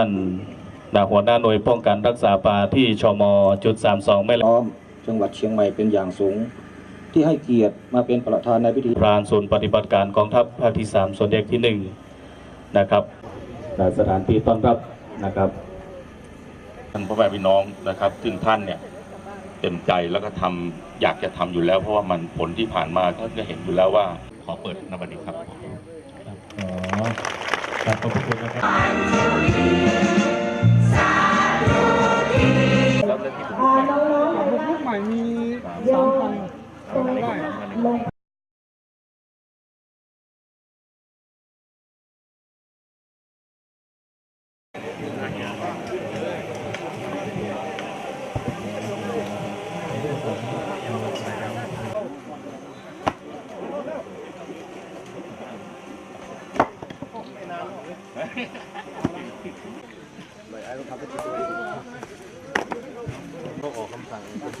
ท่านดาหัวหน้าหน่วยป้องกันรักษาป่าที่ชมจุด32ไม่พร้อมจังหวัดเชียงใหม่เป็นอย่างสูง ที่ให้เกียรติมาเป็นประธานในพิธีพรานศูนย์ปฏิบัติการกองทัพภาคที่ 3 ส่วนเด็กที่ 1 นะครับและสถานที่ต้อนรับนะครับท่านพ่อแม่พี่น้องนะครับ ซึ่งท่านเนี่ยเต็มใจแล้วก็ทำอยากจะทำอยู่แล้ว เพราะว่ามันผลที่ผ่านมาท่านก็เห็นอยู่แล้วว่าขอเปิดนบัดนี้ครับขอขอบพระคุณนะครับ อ่าน้องๆเลยนะลูกใ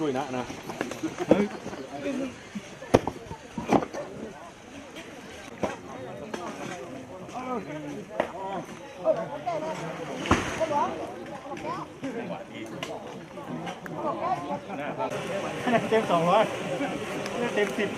หม่มีเดี๋ยวสามพันตรงได้ลงเต็มสองร้อยเต็มสิบ